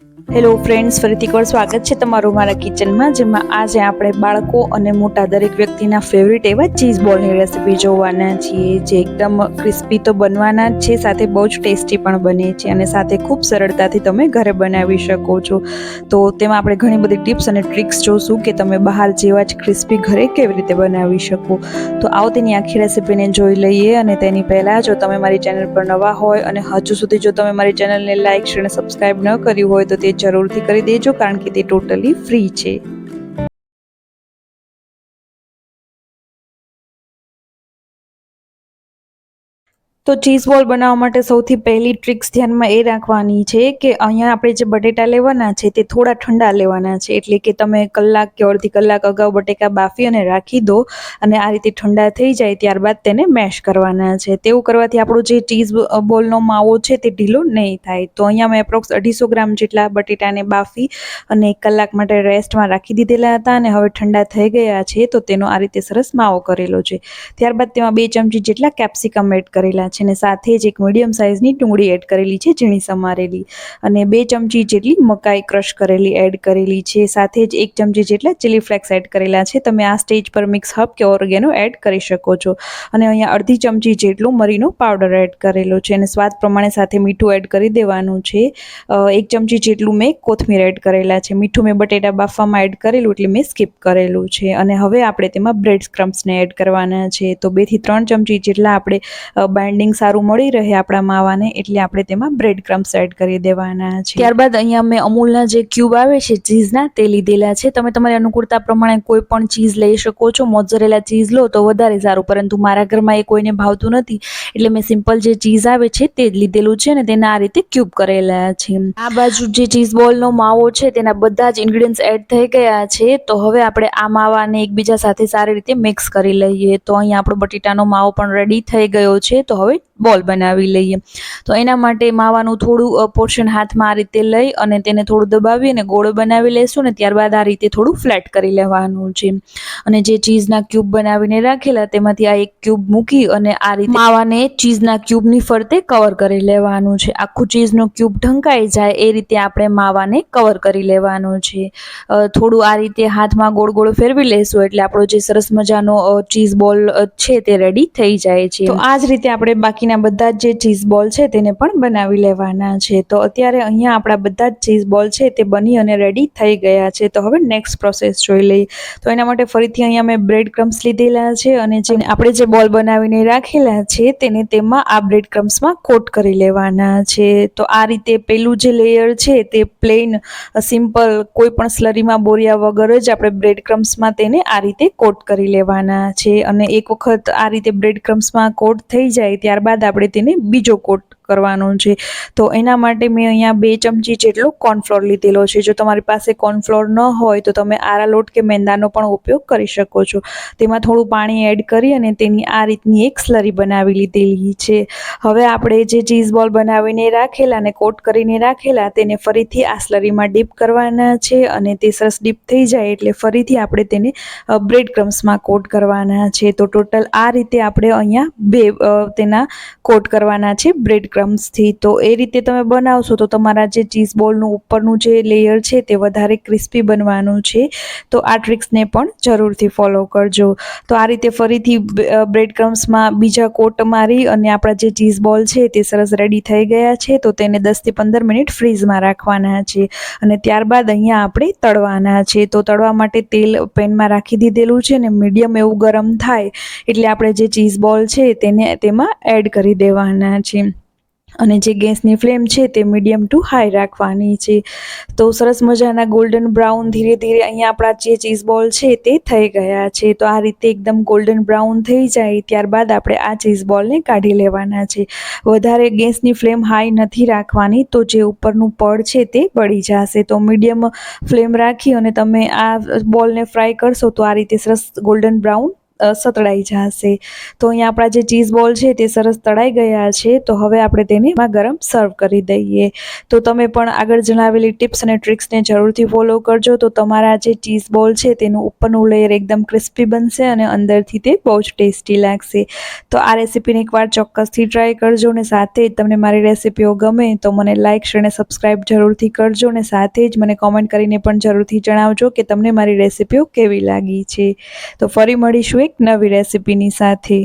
Hello friends ફરીથી એકવાર સ્વાગત છે તમારું મારા કિચનમાં જેમાં આજે આપણે બાળકો અને મોટા દરેક વ્યક્તિના ફેવરિટ એવા ચીઝ બોલની રેસીપી જોવાના છીએ, જે એકદમ ક્રિસ્પી તો બનવાના જ છે, સાથે બહુ જ ટેસ્ટી પણ બને છે અને સાથે ખૂબ સરળતાથી તમે ઘરે બનાવી શકો છો. તો તેમાં આપણે ઘણી બધી ટિપ્સ અને ટ્રિક્સ જોશું કે તમે બહાર જેવા જ ક્રિસ્પી ઘરે કેવી રીતે બનાવી શકો. તો આવો તેની આખી રેસીપીને જોઈ લઈએ અને તેની પહેલાં જો તમે મારી ચેનલ પર નવા હોય અને હજુ સુધી જો તમે મારી ચેનલને લાઇક શેર અને સબસ્ક્રાઇબ ન કર્યું હોય તો તે જરૂરથી કરી દેજો કારણ કે તે ટોટલી ફ્રી છે. તો ચીઝ બોલ બનાવવા માટે સૌથી પહેલી ટ્રિક્સ ધ્યાનમાં એ રાખવાની છે કે અહીંયા આપણે જે બટેટા લેવાના છે તે થોડા ઠંડા લેવાના છે. એટલે કે તમે કલાક કે અડધી કલાક અગાઉ બટેકા બાફી અને રાખી દો અને આ રીતે ઠંડા થઈ જાય ત્યારબાદ તેને મેશ કરવાના છે. તેવું કરવાથી આપણો જે ચીઝ બોલનો માવો છે તે ઢીલો નહીં થાય. તો અહીંયા મેં એપ્રોક્સ અઢીસો ગ્રામ જેટલા બટેટાને બાફી અને એક કલાક માટે રેસ્ટમાં રાખી દીધેલા હતા અને હવે ઠંડા થઈ ગયા છે તો તેનો આ રીતે સરસ માવો કરેલો છે. ત્યારબાદ તેમાં બે ચમચી જેટલા કેપ્સિકમ એડ કરેલા છે. અને સાથે જ એક મીડિયમ સાઇઝની ડુંગળી એડ કરેલી છે ઝીણી સમારેલી. અને બે ચમચી જેટલી મકાઈ ક્રશ કરેલી એડ કરેલી છે. સાથે જ એક ચમચી જેટલા ચીલી ફ્લેક્સ એડ કરેલા છે. તમે આ સ્ટેજ પર મિક્સ હબ કે ઓર્ગેનો એડ કરી શકો છો. અને અહીંયા અડધી ચમચી જેટલું મરીનો પાવડર એડ કરેલો છે અને સ્વાદ પ્રમાણે સાથે મીઠું એડ કરી દેવાનું છે. એક ચમચી જેટલું મેં કોથમીર એડ કરેલા છે. મીઠું મેં બટેટા બાફવામાં એડ કરેલું એટલે મેં સ્કીપ કરેલું છે. અને હવે આપણે તેમાં બ્રેડ ક્રમ્સને એડ કરવાના છે. તો બેથી ત્રણ ચમચી જેટલા આપણે બાઇન્ડિંગ સારું મળી રહે આપણા માવાને, એટલે આપણે તેમાં બ્રેડ ક્રમ્સ એડ કરી દેવાના છે ત્યારબાદ અહીંયા મેં અમૂલના જે ક્યુબ આવે છે ચીઝના તે લીધેલા છે. તમે તમારી અનુકૂળતા પ્રમાણે કોઈ પણ ચીઝ લઈ શકો છો. મોઝરેલા ચીઝ લો તો વધારે સારું, પરંતુ મારા ઘરમાં એ કોઈને ભાવતું નથી. એટલે મેં સિમ્પલ જે ચીઝ આવે છે, તે જ લીધેલું છે ને તેના આ રીતે ક્યુબ કરેલા છે. આ બાજુ જે ચીઝ બોલનો માવો છે, તેના બધા જ ઇન્ગ્રીડિયન્ટ્સ એડ થઈ ગયા છે. તો હવે આપણે આ માવાને એકબીજા સાથે સારી રીતે મિક્સ કરી લઈએ. તો અહીંયા આપણો બટેટાનો માવો પણ રેડી થઈ ગયો છે. તો હવે Howie બોલ બનાવી લઈએ. તો એના માટે માવાનું થોડું પોર્શન હાથમાં આ રીતે લઈ અને તેને થોડું દબાવી અને ગોળ બનાવી લઈશું ને ત્યારબાદ આ રીતે થોડું ફ્લેટ કરી લેવાનું છે. અને જે ચીઝના ક્યુબ બનાવીને રાખેલા તેમાંથી આ એક ક્યુબ મૂકી અને આ રીતે માવાને ચીઝના ક્યુબની ફરતે કવર કરી લેવાનું છે. આખું ચીઝનો ક્યુબ ઢંકાઈ જાય એ રીતે આપણે માવાને કવર કરી લેવાનું છે. થોડું આ રીતે હાથમાં ગોળ ગોળ ફેરવી લેશું એટલે આપણો જે સરસ મજાનો ચીઝ બોલ છે તે રેડી થઈ જાય છે. તો આ જ રીતે આપણે બાકીના બધા જે ચીઝ બોલ છે તેને પણ બનાવી લેવાના છે. તો અત્યારે અહીંયા આપણા બધા જ ચીઝ બોલ છે તે બની અને રેડી થઈ ગયા છે. તો હવે નેક્સ્ટ પ્રોસેસ જોઈ લઈએ. તો એના માટે ફરીથી અહીંયા મેં બ્રેડ ક્રમ્સ લીધેલા છે અને જે આપણે જે બોલ બનાવીને રાખેલા છે તેને તેમાં આ બ્રેડ ક્રમ્સમાં કોટ કરી લેવાના છે. તો આ રીતે પેલું જે લેયર છે તે પ્લેન સિમ્પલ કોઈ પણ સ્લરીમાં બોર્યા વગર જ આપણે બ્રેડ ક્રમ્સમાં તેને આ રીતે કોટ કરી લેવાના છે. અને એક વખત આ રીતે બ્રેડ ક્રમ્સમાં કોટ થઈ જાય ત્યારબાદ આપણે તેને બીજો કોટ કરવાનો છે. તો એના માટે મેં અહીંયા બે ચમચી જેટલો કોર્નફ્લોર લીધેલો છે. જો તમારી પાસે કોર્નફ્લોર ન હોય તો તમે આરા લોટ કે મેંદાનો પણ ઉપયોગ કરી શકો છો. તેમાં થોડું પાણી એડ કરી અને તેની આ રીતની એક સ્લરી બનાવી લીધેલી છે. હવે આપણે જે ચીઝ બોલ બનાવીને રાખેલા અને કોટ કરીને રાખેલા તેને ફરીથી આ સ્લરીમાં ડીપ કરવાના છે અને તે સરસ ડીપ થઈ જાય એટલે ફરીથી આપણે તેને બ્રેડ ક્રમ્સમાં કોટ કરવાના છે. તો ટોટલ આ રીતે આપણે અહીંયા બે તેના કોટ કરવાના છે બ્રેડ ક્રમ્સથી તો એ રીતે તમે બનાવશો, તો તમારા જે ચીઝ બોલનું ઉપરનું જે લેયર છે, તે વધારે ક્રિસ્પી બનવાનું છે. તો આ ટ્રિક્સને પણ જરૂરથી ફોલો કરજો. તો આ રીતે ફરીથી બ્રેડ ક્રમ્સમાં બીજા કોટ મારી અને આપણા જે ચીઝ બોલ છે, તે સરસ રેડી થઈ ગયા છે, તો તેને દસથી પંદર મિનિટ ફ્રીઝમાં રાખવાના છે. અને ત્યારબાદ અહીંયા આપણે તળવાના છે. તો તળવા માટે તેલ પેનમાં રાખી દીધેલું છે ને મીડિયમ એવું ગરમ થાય, એટલે આપણે જે ચીઝ બોલ છે, તેને, તેમાં એડ કરી દેવાના છે. અને જે ગેસની ફ્લેમ છે તે મીડિયમ ટુ હાઈ રાખવાની છે. તો સરસ મજાના ગોલ્ડન બ્રાઉન ધીરે ધીરે અહીંયા આપણા જે ચીઝ બોલ છે તે થઈ ગયા છે. તો આ રીતે એકદમ ગોલ્ડન બ્રાઉન થઈ જાય ત્યારબાદ આપણે આ ચીઝ બોલને કાઢી લેવાના છે. વધારે ગેસની ફ્લેમ હાઈ નથી રાખવાની તો જે ઉપરનું પડ છે તે બળી જશે. તો મીડિયમ ફ્લેમ રાખી અને તમે આ બોલને ફ્રાય કરશો તો આ રીતે સરસ ગોલ્ડન બ્રાઉન સતળાઈ જશે. તો અહીંયા આપણા જે ચીઝ બોલ છે તે સરસ તળાઈ ગયા છે, તો હવે આપણે તેને એમાં ગરમ સર્વ કરી દઈએ. તો તમે પણ આગળ જણાવેલી ટિપ્સ અને ટ્રિક્સને જરૂરથી ફોલો કરજો. તો તમારા જે ચીઝ બોલ છે તેનું ઉપરનું લેયર એકદમ ક્રિસ્પી બનશે અને અંદરથી તે બહુ જ ટેસ્ટી લાગશે. તો આ રેસીપીને એકવાર ચોક્કસથી ટ્રાય કરજો અને સાથે જ તમને મારી રેસીપીઓ ગમે તો મને લાઇક, શેર અને સબસ્ક્રાઈબ જરૂરથી કરજો અને સાથે જ મને કોમેન્ટ કરીને પણ જરૂરથી જણાવજો કે તમને મારી રેસીપીઓ કેવી લાગી છે. તો ફરી મળીશું એક નવી રેસીપીની સાથે.